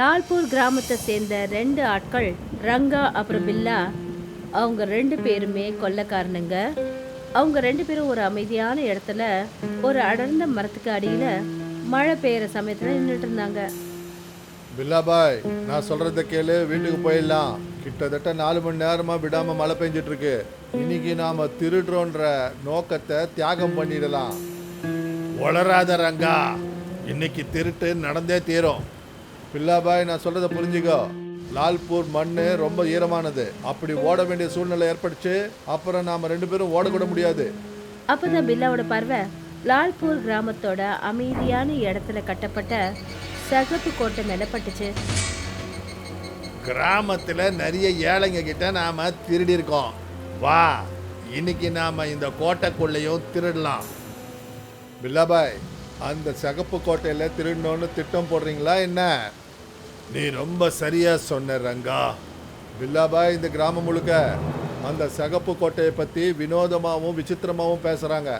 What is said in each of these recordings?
லால்பூர் கிராமத்தை சேர்ந்த ரெண்டு ஆட்கள் ரங்கா அப்புறம் பில்லா அவங்க ரெண்டு பேருமே கொள்ளைக்காரனுங்க. அவங்க ரெண்டு பேரும் ஒரு அமைதியான இடத்துல ஒரு அடர்ந்த மரத்துக்கு அடியில மழை பெய்யற சமயத்துல நின்றுட்டு இருந்தாங்க. பில்லாபாய் நான் சொல்றத கேளு வீட்டுக்கு போயிடலாம். கிட்டத்தட்ட நாலு மணி நேரமா விடாம மழை பெஞ்சிட்டு இருக்கு இன்னைக்கு நாம திருடுறோன்ற நோக்கத்தை தியாகம் பண்ணிடலாம். வளராத ரங்கா இன்னைக்கு திருட்டு நடந்தே தீரும். பில்லாபாய் நான் சொல்றத புரிஞ்சுக்கோ. லால்பூர் மண்ணு ரொம்ப ஈரமானது. அப்படி ஓட வேண்டிய சூழ்நிலை ஏற்பட்டுச்சு. அப்புறம் நாம ரெண்டு பேரும் ஓடக்கூட முடியாது. அப்பதான் பில்லாவோட பார்வை லால்பூர் கிராமத்தோட அமைதியான இடத்துல கட்டப்பட்ட சகப்பு கோட்டை மேல பட்டுச்சு. கிராமத்துல நிறைய ஏழைங்க கிட்ட நாம திருடி இருக்கோம். வா இன்னைக்கு நாம இந்த கோட்டைக்குள்ளேயும் திருடலாம். பில்லாபாய் அந்த சிகப்பு கோட்டையில திருடணும்னு திட்டம் போடுறீங்களா என்ன? நீ ரொம்ப சரியா சொன்ன ரங்கா. பில்லாபாய் இந்த கிராமம் முழுக்க அந்த சிகப்பு கோட்டையை பற்றி வினோதமாகவும் விசித்திரமாகவும் பேசுகிறாங்க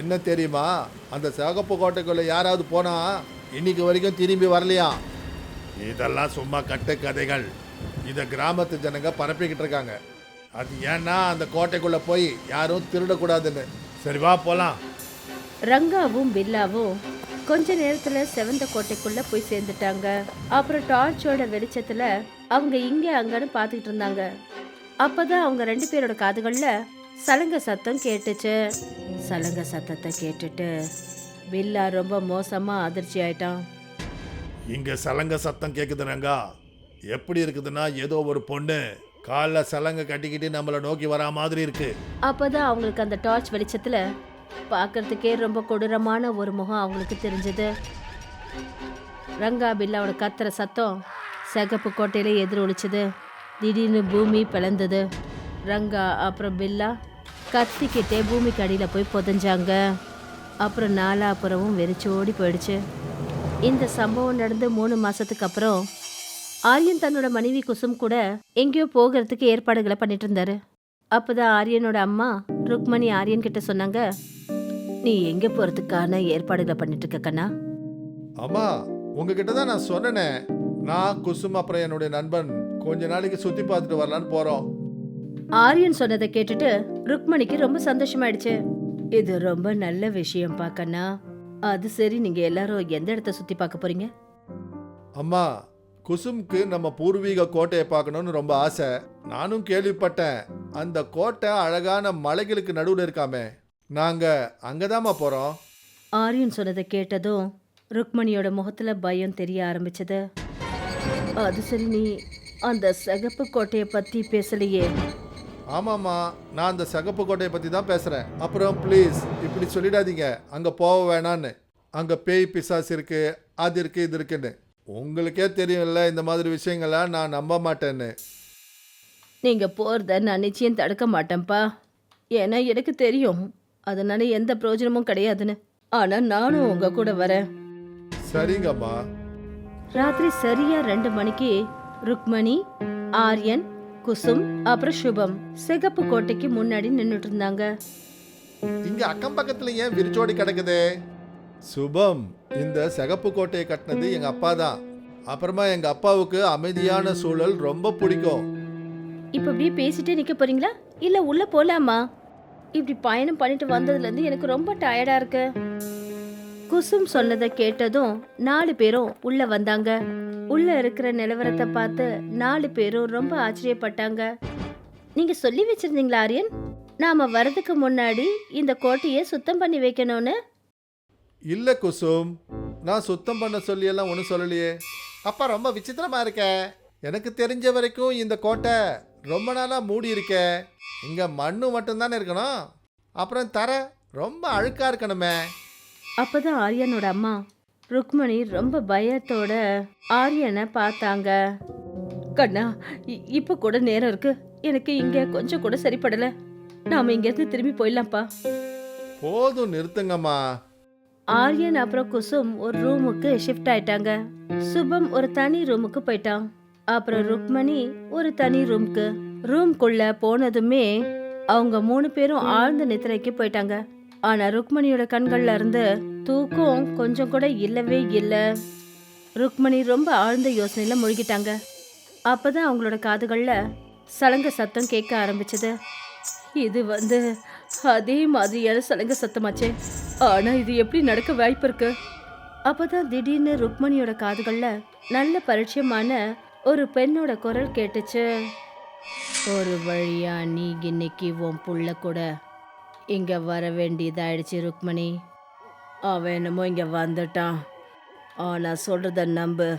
என்ன தெரியுமா? அந்த சிகப்பு கோட்டைக்குள்ளே யாராவது போனா இன்னைக்கு வரைக்கும் திரும்பி வரலையா? இதெல்லாம் சும்மா கட்டு கதைகள். இதை கிராமத்து ஜனங்க பரப்பிக்கிட்டு இருக்காங்க. அது ஏன்னா அந்த கோட்டைக்குள்ளே போய் யாரும் திருடக்கூடாதுன்னு. சரி வா போகலாம் ரங்காவும் பில்லாவும் கொஞ்ச நேரத்துல செவந்த கோட்டைக்குள்ள போய் சேர்ந்துட்டாங்க. அப்புறம் டார்ச்சோட வெளிச்சத்துல அவங்க இங்க அங்கன்னு பார்த்துக்கிட்டு இருந்தாங்க. அப்பதான் அவங்க ரெண்டு பேரோட காதுகள்ல சலங்க சத்தம் கேட்டுச்சு. சலங்க சத்தத்தை கேட்டுட்டு பில்லா ரொம்ப மோசமா அதிர்ச்சி ஆயிட்டான். இங்க சலங்க சத்தம் கேக்குதுனங்கா எப்படி இருக்குதுன்னா ஏதோ ஒரு பொண்ணு காலைல சலங்க கட்டிக்கிட்டு நம்மளை நோக்கி வரா மாதிரி இருக்கு. அப்பதான் அவங்களுக்கு அந்த டார்ச் வெளிச்சத்துல பார்க்கறதுக்கே ரொம்ப கொடூரமான ஒரு முகம் அவங்களுக்கு தெரிஞ்சது. ரங்கா பில்லாவோட கத்துற சத்தம் சிகப்பு கோட்டையில எதிரொலிச்சது. திடீர்னு பூமி பிளந்தது. ரங்கா அப்புறம் பில்லா கத்திக்கிட்டே பூமிக்கு அடியில் போய் புதஞ்சாங்க. அப்புறம் நாலாப்புறமும் வெறிச்சோடி போயிடுச்சு. இந்த சம்பவம் நடந்து மூணு மாதத்துக்கு அப்புறம் ஆரியன் தன்னோட மனைவி குசும் கூட எங்கேயோ போகிறதுக்கு ஏற்பாடுகளை பண்ணிட்டு இருந்தாரு. அப்போதான் ஆரியனோட அம்மா ருக்மணி ஆரியன் கிட்ட சொன்னாங்க நீ எங்க போறதுக்கான ஏற்பாடுகளை பண்ணிட்டு இருக்க கண்ணா? அம்மா உங்ககிட்ட தான் நான் சொன்னேனே. நான் குசும் அப்புறம் என்னுடைய நண்பன் கொஞ்ச நாளைக்கு சுத்தி பார்த்துட்டு வரலான்னு போறோம். ஆரியன் சொன்னதை கேட்டுட்டு ருக்மணிக்கு ரொம்ப சந்தோஷமாயிடுச்சு. இது ரொம்ப நல்ல விஷயம் கண்ணா. அது சரி நீங்க எல்லாரும் எந்த இடத்த சுத்தி பார்க்க போறீங்க? அம்மா குசும்க்கு நம்ம பூர்வீக கோட்டையை பார்க்கணும்னு ரொம்ப ஆசை. நானும் கேள்விப்பட்டேன். அந்த கோட்டை அழகான மலைகளுக்கு நடுவில் இருக்காமே. நாங்க அங்கதாம்மா போறோம். ஆரியன் சொன்னதை கேட்டதும் ருக்மணியோட முகத்துல பயம் தெரிய ஆரம்பிச்சது. அது சரி நீ அந்த சிகப்பு கோட்டையை பத்தி பேசலையே. ஆமாம்மா நான் அந்த சகப்பு கோட்டையை பற்றி தான் பேசுகிறேன் அப்புறம் ப்ளீஸ் இப்படி சொல்லிடாதீங்க. அங்கே போக வேணான்னு. அங்கே பேய் பிசாசு இருக்கு அது இருக்கு இது இருக்குன்னு. உங்களுக்கே தெரியும்ல இந்த மாதிரி விஷயங்களை நான் நம்ப மாட்டேன்னு. நீங்க போறத நான் நிச்சயம் தடுக்க மாட்டேன்ப்பா. ஏன்னா எனக்கு தெரியும். அதனால எந்த பிரயோஜனமும் கிடையாதுன்னு. ஆனா நானும் உங்க கூட வரேன். சரிங்கம்மா. ராத்திரி சரியா ரெண்டு மணிக்கு ருக்மணி ஆரியன் குசும் அப்புறம் சுபம் சிகப்பு கோட்டைக்கு முன்னாடி நின்னுட்டு இருந்தாங்க இங்க அக்கம் பக்கத்துல ஏன் விரிச்சோடி கிடக்குதே? சுபம் இந்த சிகப்பு கோட்டையை கட்டினது எங்க அப்பா தான் அப்புறமா எங்க அப்பாவுக்கு அமைதியான சூழல் ரொம்ப பிடிக்கும். இப்போ இப்படியே பேசிட்டே நிற்க போறீங்களா? இல்லை உள்ள போலாமா? இப்படி பயணம் பண்ணிட்டு வந்ததுலேருந்து எனக்கு ரொம்ப டயர்டாக இருக்கு. குசும் சொன்னதை கேட்டதும் நாலு பேரும் உள்ள வந்தாங்க. உள்ள இருக்கிற நிலவரத்தை பார்த்து நாலு பேரும் ரொம்ப ஆச்சரியப்பட்டாங்க. நீங்க சொல்லி வச்சிருந்தீங்களா ஆரியன்? நாம வரதுக்கு முன்னாடி இந்த கோட்டையை சுத்தம் பண்ணி வைக்கணும்னு? இல்ல குசும். நான் சுத்தம் பண்ண சொல்லி எல்லாம் ஒன்றும் சொல்லலையே. அப்பா ரொம்ப விசித்திரமா இருக்க. எனக்கு தெரிஞ்ச வரைக்கும் இந்த கோட்டை ரொம்ப நாளா மூடி இருக்கே. இங்க மண்ணு மட்டும்தானே இருக்கணும். அப்புறம் தர ரொம்ப அழுக்கா இருக்கணுமே. அப்பதான் ஆரியனோட அம்மா ருக்மணி ரொம்ப பயத்தோட ஆரியனை பார்த்தாங்க. கண்ணா இ- இப்ப கூட நேரம் இருக்கு. எனக்கு இங்க கொஞ்சம் கூட சரிப்படல. நாம இங்க இருந்து திரும்பி போயிடலாம்ப்பா. போதும் நிறுத்துங்கம்மா. ஆரியன் அப்புறம் குசும் ஒரு ரூமுக்கு ஷிஃப்ட் ஆயிட்டாங்க. சுபம் ஒரு தனி ரூமுக்கு போயிட்டான். அப்புறம் ருக்மணி ஒரு தனி ரூமுக்கு ரூம்குள்ள போனதுமே அவங்க மூணு பேரும் ஆழ்ந்த நித்திரைக்கு போயிட்டாங்க. ஆனா ருக்மணியோட கண்கள்ல இருந்து தூக்கம் கொஞ்சம் கூட இல்லவே இல்ல. ருக்மணி ரொம்ப ஆழ்ந்த யோசனையில முழுகிட்டாங்க. அப்பதான் அவங்களோட காதுகள்ல சலங்க சத்தம் கேட்க ஆரம்பிச்சது. இது வந்து அதே மாதிரியான சலங்க சத்தமாச்சே. ஆனா இது எப்படி நடக்க வாய்ப்பு இருக்கு? அப்பதான் திடீர்னு ருக்மணியோட காதுகள்ல நல்ல பரிச்சயமான ஒரு பெண்ணோட குரல் கேட்டுச்சு. ஒரு வழியா நீ இன்னைக்கு உன் புள்ள கூட இங்க வர வேண்டியதாயிடுச்சு ருக்மணி. அவன் என்னமோ இங்க வந்துட்டான். ஆனா சொல்றத நம்பு.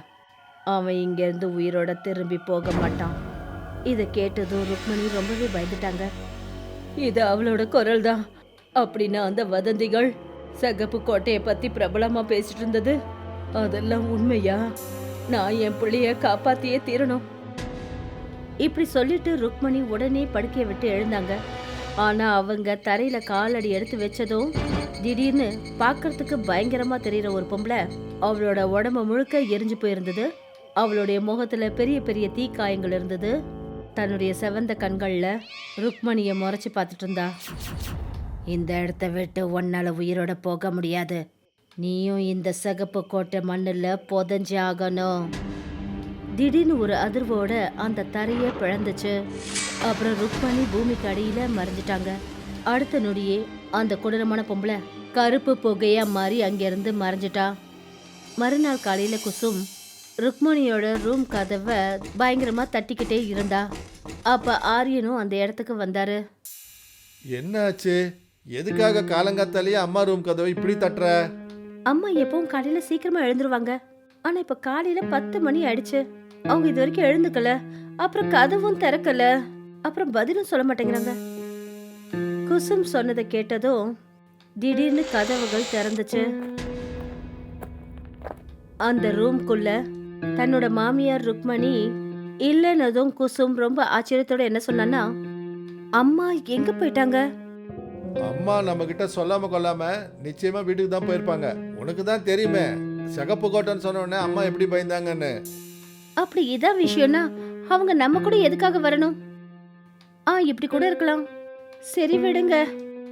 அவன் இங்கேருந்து உயிரோட திரும்பி போக மாட்டான். இதை கேட்டதும் ருக்மணி ரொம்பவே பயந்துட்டாங்க. இது அவளோட குரல் தான் அப்படின்னா அந்த வதந்திகள் சகப்பு கோட்டையை பத்தி பிரபலமா பேசிட்டு இருந்தது அதெல்லாம் உண்மையா? நான் என் பிள்ளைய காப்பாத்தியே தீரணும். இப்படி சொல்லிட்டு ருக்மணி உடனே படுக்கையை விட்டு எழுந்தாங்க. ஆனா அவங்க தரையில காலடி எடுத்து வச்சதும் திடீர்னு பார்க்கறதுக்கு பயங்கரமா தெரியுற ஒரு பொம்பளை அவளோட உடம்பு முழுக்க எரிஞ்சு போயிருந்தது. அவளுடைய முகத்துல பெரிய பெரிய தீக்காயங்கள் இருந்தது. தன்னுடைய செவந்த கண்கள்ல ருக்மணியை முறைச்சு பார்த்துட்டு இருந்தா இந்த இடத்த விட்டு உன்னால உயிரோட போக முடியாது. நீயும் இந்த சகப்பு கோட்டை மண்ணில் புதஞ்சி ஆகணும். திடீர்னு ஒரு அதிர்வோட அந்த தரையே பிழந்துச்சு அப்புறம் ருக்மணி பூமிக்கு அடியில் மறைஞ்சிட்டாங்க. அடுத்த நொடியே அந்த கொடூரமான பொம்பளை கருப்பு புகையா மாறி அங்கேருந்து மறைஞ்சிட்டா. மறுநாள் காலையில் குசும் ருக்மணியோட ரூம் கதவை பயங்கரமாக தட்டிக்கிட்டே இருந்தா. அப்போ ஆரியனும் அந்த இடத்துக்கு வந்தாரு. என்னாச்சு? எதுக்காக காலங்காத்தாலேயே அம்மா ரூம் கதவை இப்படி தட்டுற? அம்மா எப்பவும் காலையில சீக்கிரமா எழுந்துருவாங்க. ஆனா இப்ப காலையில பத்து மணி ஆயிடுச்சு. அவங்க இது வரைக்கும் எழுந்துக்கல. அப்புறம் கதவும் திறக்கல. அப்புறம் பதிலும் சொல்ல மாட்டேங்கிறாங்க. குசும் சொன்னதை கேட்டதும் திடீர்னு கதவுகள் திறந்துச்சு. அந்த ரூம்குள்ள தன்னோட மாமியார் ருக்மணி இல்லைன்னதும் குசும் ரொம்ப ஆச்சரியத்தோட என்ன சொன்னான்னா அம்மா எங்க போயிட்டாங்க? அம்மா நம்ம கிட்ட சொல்லாம கொள்ளாம நிச்சயமா வீட்டுக்கு தான் போயிருப்பாங்க. உனக்கு தான் தெரியுமே. சகப்பு கோட்டைன்னு சொன்ன உடனே அம்மா எப்படி பயந்தாங்கன்னு. அப்படி இதான் விஷயம்னா அவங்க நம்ம கூட எதுக்காக வரணும்? ஆ இப்படி கூட இருக்கலாம். சரி விடுங்க.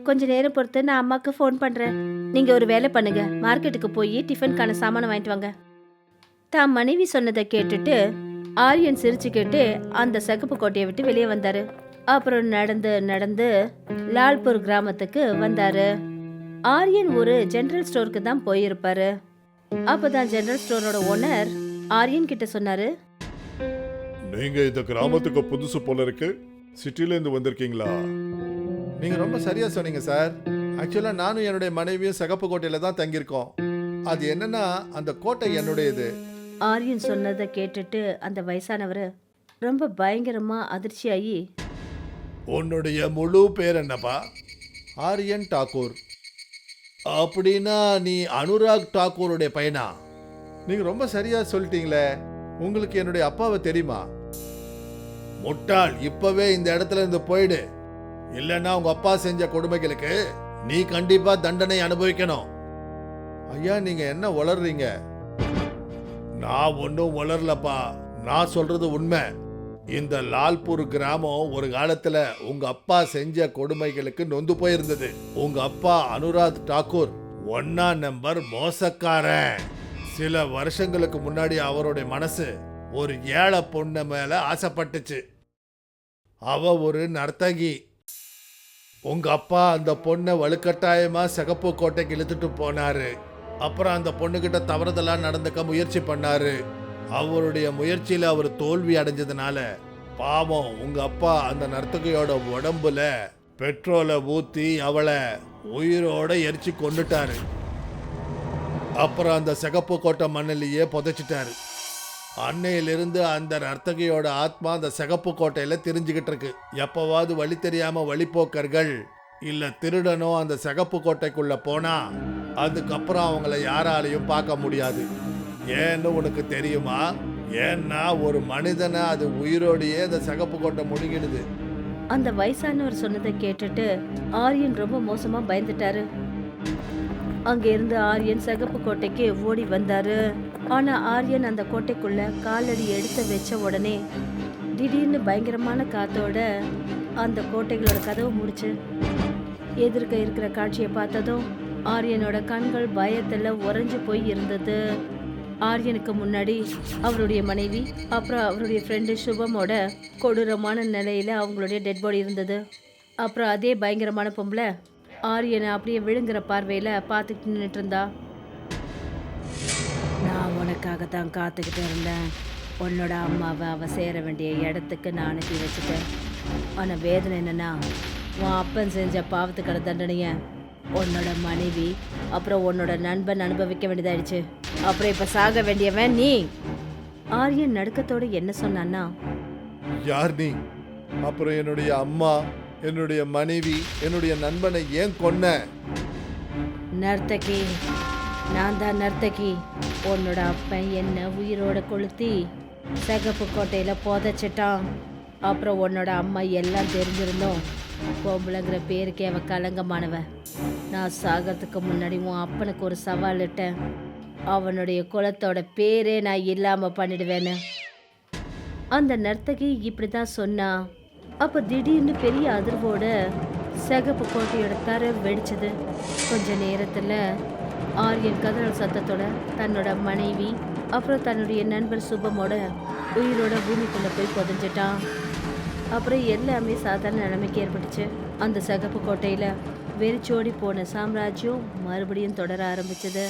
கொஞ்ச நேரம் பொறுத்து நான் அம்மாக்கு ஃபோன் பண்றேன். நீங்க ஒரு வேலை பண்ணுங்க. மார்க்கெட்டுக்கு போய் டிஃபனுக்கான சாமானை வாங்கிட்டு வாங்க. தான் மனைவி சொன்னதை கேட்டுட்டு ஆரியன் சிரிச்சுக்கிட்டு அந்த சகப்பு கோட்டையை விட்டு வெளியே வந்தாரு. அப்புறம் நடந்து நடந்து லால்பூர் கிராமத்துக்கு வந்தாரு. ஆரியன் ஒரு ஜெனரல் ஸ்டோருக்கு தான் போயிருப்பாரு. அப்பதான் ஜெனரல் ஸ்டோரோட ஓனர் ஆரியன் கிட்ட சொன்னாரு நீங்க இந்த கிராமத்துக்கு புதுசு போல இருக்கு. சிட்டில இருந்து வந்திருக்கீங்களா? நீங்க ரொம்ப சரியா சொன்னீங்க சார். ஆக்சுவலா நானும் என்னுடைய மனைவியும் சகப்பு கோட்டையில தான் தங்கியிருக்கோம். அது என்னன்னா அந்த கோட்டை என்னுடையது. ஆரியன் சொன்னதை கேட்டுட்டு அந்த வயசானவர் ரொம்ப பயங்கரமா அதிர்ச்சியாகி உன்னுடைய முழு பேர் என்னப்பா? ஆரியன் டாக்கூர் அப்படின்னா நீ அனுராக் டாக்கூருடைய பையனா? நீங்க ரொம்ப சரியா சொல்லிட்டீங்களே. உங்களுக்கு என்னுடைய அப்பாவை தெரியுமா? முட்டாள் இப்பவே இந்த இடத்துல இருந்து போயிடு. இல்லைன்னா உங்க அப்பா செஞ்ச கொடுமைகளுக்கு நீ கண்டிப்பா தண்டனை அனுபவிக்கணும். ஐயா நீங்க என்ன வளர்றீங்க நான் ஒன்றும் வளரலப்பா நான் சொல்றது உண்மை. இந்த லால்பூர் கிராமம் ஒரு காலத்துல உங்க அப்பா செஞ்ச கொடுமைகளுக்கு நொந்து போயிருந்தது. உங்க அப்பா அனுராத் டாக்கூர் ஒன்னா நம்பர் மோசக்காரன். சில வருஷங்களுக்கு முன்னாடி அவருடைய மனசு ஒரு ஏழை பொண்ணு மேல ஆசைப்பட்டுச்சு. அவ ஒரு நர்த்தகி. உங்க அப்பா அந்த பொண்ணை வலுக்கட்டாயமா சிகப்பு கோட்டைக்கு இழுத்துட்டு போனாரு. அப்புறம் அந்த பொண்ணுகிட்ட தவறுதெல்லாம் நடந்துக்க முயற்சி பண்ணாரு. அவருடைய முயற்சியில் அவர் தோல்வி அடைஞ்சதுனால பாவம் உங்க அப்பா அந்த நர்த்தகியோட உடம்புல பெட்ரோலை ஊற்றி அவளை உயிரோட எரிச்சு கொண்டுட்டாரு அப்புறம் அந்த சிகப்பு கோட்டை மண்ணிலேயே புதைச்சிட்டாரு. அன்னையிலிருந்து அந்த நர்த்தகியோட ஆத்மா அந்த சிகப்பு கோட்டையில் தெரிஞ்சுக்கிட்டு இருக்கு. எப்போவாது வழி தெரியாமல் வழிப்போக்கர்கள் இல்லை திருடனோ அந்த சிகப்பு கோட்டைக்குள்ளே போனால் அதுக்கப்புறம் அவங்கள யாராலையும் பார்க்க முடியாது. ஏன்னு உனக்கு தெரியுமா? ஏன்னா ஒரு மனிதனை அது உயிரோடையே அந்த சிகப்பு கோட்டை முழுங்கிடுது அந்த வயசானவர் சொன்னதை கேட்டுட்டு ஆரியன் ரொம்ப மோசமா பயந்துட்டாரு. அங்க இருந்து ஆரியன் சகப்பு கோட்டைக்கு ஓடி வந்தாரு. ஆனா ஆரியன் அந்த கோட்டைக்குள்ள காலடி எடுத்து வச்ச உடனே திடீர்னு பயங்கரமான காத்தோட அந்த கோட்டைகளோட கதவு முடிச்சு. எதிர்க்க இருக்கிற காட்சியை பார்த்ததும் ஆரியனோட கண்கள் பயத்துல உறைஞ்சு போய் இருந்தது. ஆரியனுக்கு முன்னாடி அவருடைய மனைவி அப்புறம் அவருடைய ஃப்ரெண்டு சுபமோட கொடூரமான நிலையில் அவங்களுடைய டெட் பாடி இருந்தது. அப்புறம் அதே பயங்கரமான பொம்பளை ஆரியனை அப்படியே விழுங்குற பார்வையில் பார்த்துக்கிட்டு நின்றுட்டு இருந்தா. நான் உனக்காக தான் காத்துக்கிட்டு இருந்தேன். உன்னோட அம்மாவை அவள் சேர வேண்டிய இடத்துக்கு நான் அனுப்பி வச்சுட்டேன். ஆனால் வேதனை என்னென்னா உன் அப்பன் செஞ்ச பாவத்துக்கடை தண்டனையை உன்னோட மனைவி அப்புறம் உன்னோட நண்பன் அனுபவிக்க வேண்டியதாயிடுச்சு. அப்புறம் இப்போ சாக வேண்டியவன் நீ. ஆரியன் நடுக்கத்தோட என்ன சொன்னான்னா? யார் நீ? அப்புறம் என்னுடைய அம்மா என்னுடைய மனைவி என்னுடைய நண்பனை ஏன் கொன்ன? நர்த்தகி நான் தான் நர்த்தகி. உன்னோட அப்பன் என்ன உயிரோட கொளுத்தி சிகப்பு கோட்டையில புதைச்சிட்டான். அப்புறம் உன்னோட அம்மா எல்லாம் தெரிஞ்சிருந்தோம். பொம்பளைங்கிற பேருக்கே அவ கலங்கமானவ. நான் சாகிறதுக்கு முன்னாடி உன் அப்பனுக்கு ஒரு சவால் இட்டேன். அவனுடைய குலத்தோட பேரே நான் இல்லாம பண்ணிடுவேன்னு. அந்த நர்த்தகி இப்படி தான் சொன்னா. அப்போ திடீர்னு பெரிய அதிர்வோட சிகப்பு கோட்டையோட தர வெடிச்சது. கொஞ்ச நேரத்தில் ஆரியன் கதறல் சத்தத்தோட தன்னோட மனைவி அப்புறம் தன்னுடைய நண்பர் சுபமோட உயிரோட பூமிக்குள்ள போய் புதைஞ்சிட்டான். அப்புறம் எல்லாமே சாதாரண நிலைமைக்கு ஏற்பட்டுச்சு. அந்த சிகப்பு கோட்டையில் வெறிச்சோடி போன சாம்ராஜ்யம் மறுபடியும் தொடர ஆரம்பிச்சது.